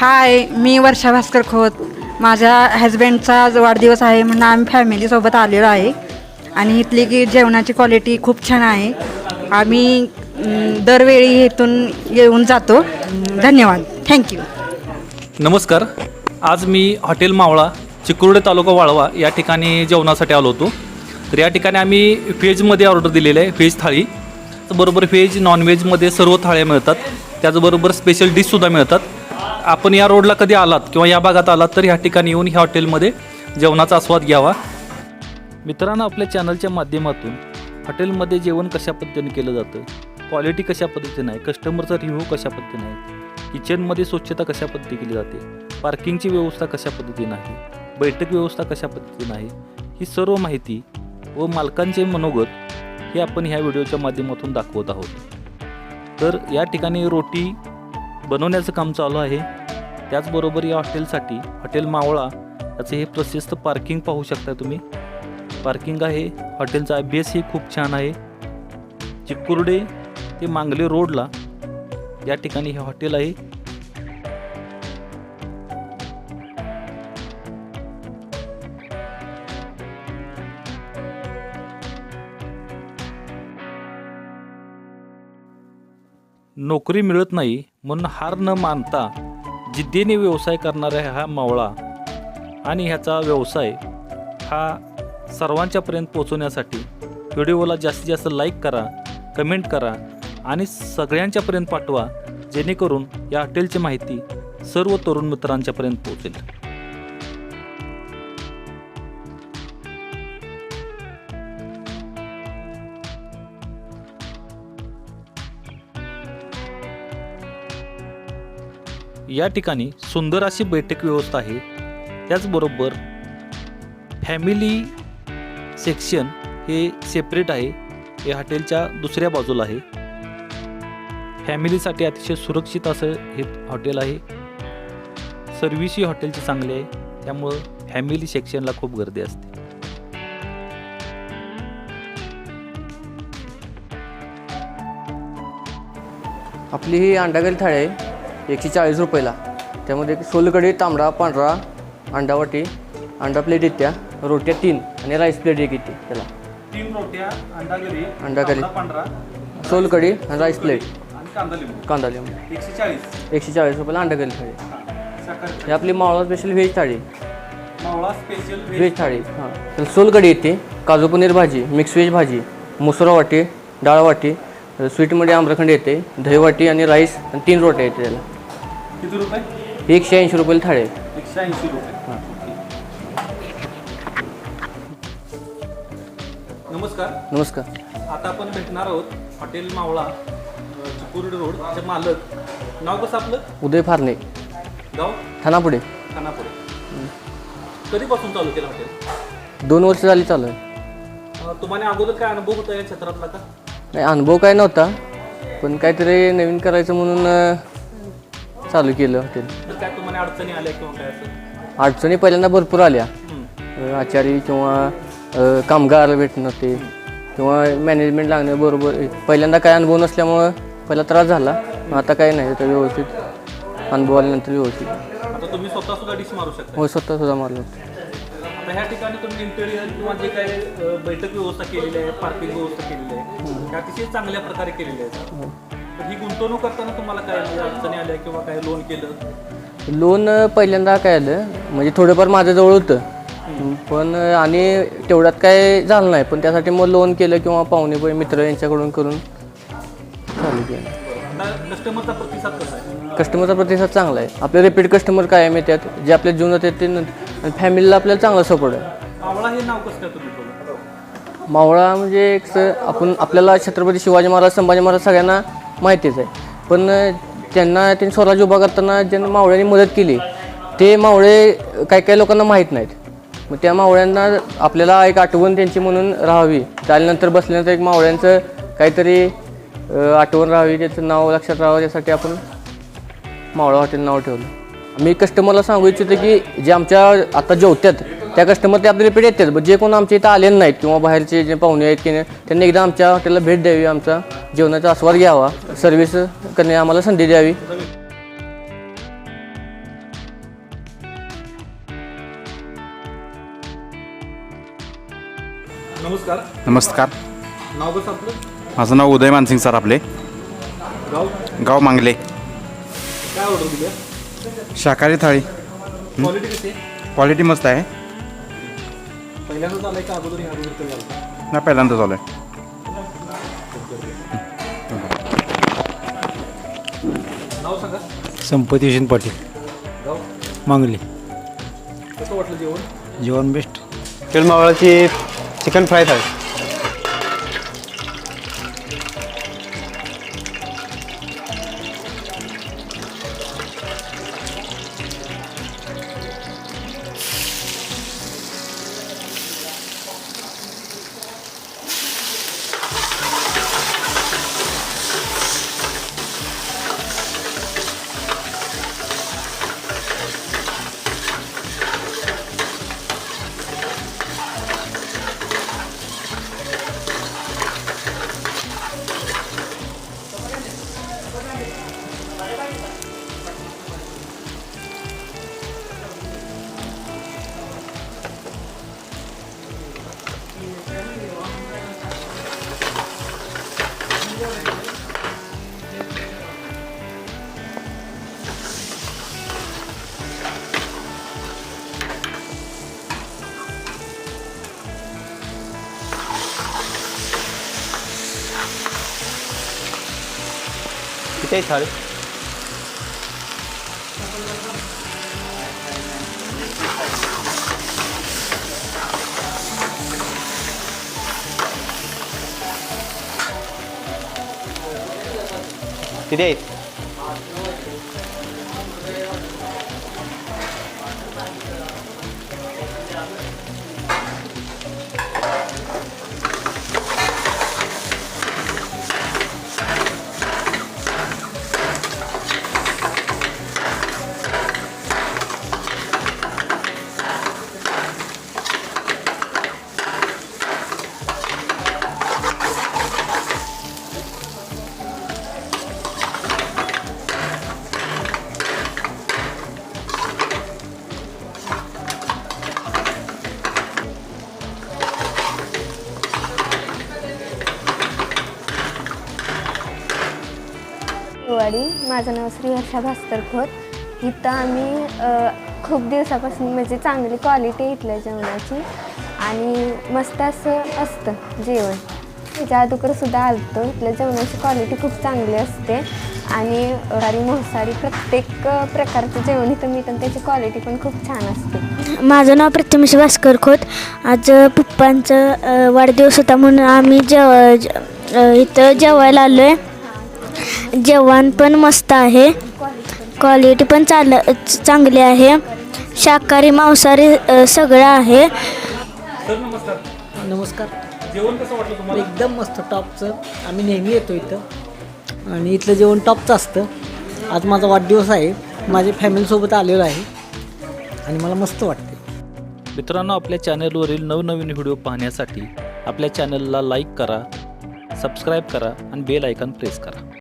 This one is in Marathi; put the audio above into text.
हाय मी वर्षा भास्कर खोत. माझ्या हजबंडचा वाढदिवस आहे म्हणून आम्ही फॅमिलीसोबत आलेलो आहे. आणि इथली की जेवणाची क्वालिटी खूप छान आहे. आम्ही दरवेळी इथून येऊन जातो. धन्यवाद. थँक्यू नमस्कार. आज मी हॉटेल मावळा चिकुर्डे तालुका वाळवा या ठिकाणी जेवणासाठी आलो होतो. तर या ठिकाणी आम्ही व्हेजमध्ये ऑर्डर दिलेली आहे व्हेज थाळी. बरोबर व्हेज नॉनव्हेजमध्ये सर्व थाळ्या मिळतात. त्याचबरोबर स्पेशल डिशसुद्धा मिळतात. आपण या रोडला कधी आलात किंवा या भागात आलात तर ह्या ठिकाणी येऊन ह्या हॉटेलमध्ये जेवणाचा आस्वाद घ्यावा. मित्रांनो आपल्या चॅनलच्या माध्यमातून हॉटेलमध्ये जेवण कशा पद्धतीने केलं जातं क्वालिटी कशा पद्धतीने आहे कस्टमरचा रिव्ह्यू कशा पद्धतीने आहे किचनमध्ये स्वच्छता कशा पद्धती केली जाते पार्किंगची व्यवस्था कशा पद्धतीने आहे बैठक व्यवस्था कशा पद्धतीने आहे ही सर्व माहिती व मालकांचे मनोगत हे आपण ह्या व्हिडिओच्या माध्यमातून दाखवत आहोत. तर या ठिकाणी रोटी बनवण्याचं काम चालू आहे. त्याचबरोबर या हॉटेलसाठी हॉटेल मावळा याचं हे प्रशस्त पार्किंग पाहू शकता तुम्ही. पार्किंग आहे हॉटेलचा बेस ही खूप छान आहे. चिकुर्डे ते मांगले रोडला या ठिकाणी हे हॉटेल आहे. नोकरी मिळत नाही म्हणून हार न मानता जिद्दीने व्यवसाय करणारा हा मावळा आणि ह्याचा व्यवसाय हा सर्वांच्यापर्यंत पोचवण्यासाठी व्हिडिओला जास्तीत जास्त लाईक करा कमेंट करा आणि सगळ्यांच्यापर्यंत पाठवा जेणेकरून या हॉटेलची माहिती सर्व तरुण मित्रांच्यापर्यंत पोहोचेल. या ठिकाणी सुंदर अशी बैठक व्यवस्था आहे. त्याचबरोबर फॅमिली सेक्शन हे सेपरेट आहे. हे हॉटेलच्या दुसऱ्या बाजूला आहे. फॅमिलीसाठी अतिशय सुरक्षित असं हे हॉटेल आहे. सर्व्हिसही हॉटेलची चांगली आहे. त्यामुळं फॅमिली सेक्शनला खूप गर्दी असते. आपली ही अंडागरी थाळी आहे. एकशे चाळीस रुपयाला. त्यामध्ये सोलकढी तांबडा पांढरा अंडावाटी अंडा प्लेट येत्या रोट्या तीन आणि राईस प्लेट एक येते त्याला. तीन रोट्या. पांढरा. सोलकढी आणि राईस प्लेट कांदा लिंबू. कांदा लिंबू. एकशे चाळीस एकशे चाळीस रुपयाला अंडागरी थाळी. ही आपली मावळा स्पेशल व्हेज थाळी. मावळा स्पेशल व्हेज थाळी हां. त्याला सोलकढी येते काजू पनीर भाजी मिक्स व्हेज भाजी मुसुरा वाटी डाळ वाटी स्वीटमध्ये आम्रखंड येते दही वाटी आणि राईस आणि तीन रोट्या येते त्याला. किती रुपये? एकशे ऐंशी रुपयाला थाळी. एकशे ऐंशी रुपये. नमस्कार. नमस्कार. आता आपण भेटणार आहोत हॉटेल मावळा चिकुर्ड रोड चे मालक. नाव कसं आपलं? उदय फारणे. गाव? ठाणापुढे खानापुरे कधीपासून चालू केलं हॉटेल? दोन वर्ष झाली चालू आहे. अं, तुम्हाला अगोदर काय अनुभव होता या क्षेत्रातला का? नाही अनुभव काय नव्हता. पण काहीतरी नवीन करायचं म्हणून अं, चालू केलं हॉटेल तर काय तुम्हाला अडचणी आल्या किंवा काय असं? अडचणी पहिल्यांदा भरपूर आल्या. अं, आचारी किंवा अं, कामगार भेटणं ते किंवा मॅनेजमेंट लागणं बरोबर. पहिल्यांदा काय अनुभव नसल्यामुळं पहिला त्रास झाला. आता काही नाही तर व्यवस्थित अनुभव आल्यानंतर व्यवस्थित. आता तुम्ही स्वतः सुद्धा डिश मारू शकता. हो स्वतः सुद्धा मारलं होतं. आता ह्या ठिकाणी तुम्ही इंटेरियर किंवा जे काही अं, बैठक व्यवस्था केलेली आहे पार्किंग व्यवस्था केलेली आहे ते अतिशय चांगल्या प्रकारे केलेली आहे तर ही गुंतवणूक करताना तुम्हाला काय अडचणी आल्या किंवा काय लोन केलं? लोन पहिल्यांदा काय आलं? म्हणजे थोडंफार माझ्याजवळ होतं. पण आणि तेवढ्यात काय झालं नाही. पण त्यासाठी मग लोन केलं किंवा पाहुणे पै मित्र यांच्याकडून करून चालू केलं. कस्टमरचा प्रतिसाद कसा आहे? कस्टमरचा प्रतिसाद चांगला आहे. आपले रिपीट कस्टमर कायम येतात. जे आपल्या जीवनात येते आणि फॅमिलीला आपल्याला चांगला सपोर्ट आहे. आवळा हे नाव कसं काय तुम्ही ठेवलं? मावळा म्हणजे एक स- आपण आपल्याला छत्रपती शिवाजी महाराज संभाजी महाराज सगळ्यांना माहितीच आहे. पण त्यांना त्यांनी स्वराज्य उभा करताना ज्यांना मावळ्यांनी मदत केली ते मावळे काही काही लोकांना माहीत नाहीत. मग त्या मावळ्यांना आपल्याला एक आठवण त्यांची म्हणून राहावी. त्यानंतर बसल्यानंतर एक मावळ्यांचं काहीतरी आठवण राहावी त्याचं नाव लक्षात राहावं त्यासाठी आपण मावळा हॉटेल नाव ठेवलं. मी कस्टमरला सांगू इच्छितो की जे आमच्या आता जेवत्यात त्या कस्टमर ते आपली रिपीट येतात जे कोण आमच्या इथं आले नाहीत किंवा बाहेरचे जे पाहुणे आहेत की नाही त्यांनी एकदा आमच्या हॉटेलला भेट द्यावी आमचा जेवणाचा आस्वाद घ्यावा सर्व्हिस करणे आम्हाला संधी द्यावी. नमस्कार. नमस्कार. माझं नाव उदय मानसिंग सर आपले. गाव? मांगले. काय ऑर्डर शाकाहारी थाळी. क्वालिटी मस्त आहे. पहिल्यांदाच आलाय का? अगोदर ह्या अगोदर कधी आलं ना पहिल्यांदा चालू आहे नाव सांगा. पाटील. गाव मांगली. कसं वाटलं जेवण? जेवण बेस्ट मावळाची चिकन फ्राय थाळी किती आहे थाळी किती आहेत वाडी माझं नाव श्री हर्षा भास्कर खोत. इथं आम्ही खूप दिवसापासून म्हणजे चांगली क्वालिटी आहे इथल्या जेवणाची. आणि मस्त असं असतं जेवण. त्याच्या अगोदर सुद्धा आलतो. इथल्या जेवणाची क्वालिटी खूप चांगली असते. आणि वारी मोसारी प्रत्येक प्रकारचं जेवण इथं मिळतं. आणि त्याची क्वालिटी पण खूप छान असते. माझं नाव प्रथमेश भास्कर खोत. आज पप्पांचं वाढदिवस होता म्हणून आम्ही जेव इथं जेवायला आलो आहे जेवण पण मस्त आहे. क्वालिटी पण चाल चांगली आहे. शाकाहारी मांसाहारी सगळं आहे. सर नमस्कार. नमस्कार. जेवण कसं वाटलं तुम्हाला? एकदम मस्त टॉपचं. आम्ही नेहमी येतो इथं. आणि इथलं जेवण टॉपचं असतं. आज माझा वाढदिवस आहे. माझ्या फॅमिलीसोबत आलेलो आहे. आणि मला मस्त वाटते मित्रांनो आपल्या चॅनलवरील नवनवीन व्हिडिओ पाहण्यासाठी आपल्या चॅनलला लाईक करा सबस्क्राईब करा आणि बेल आयकॉन प्रेस करा.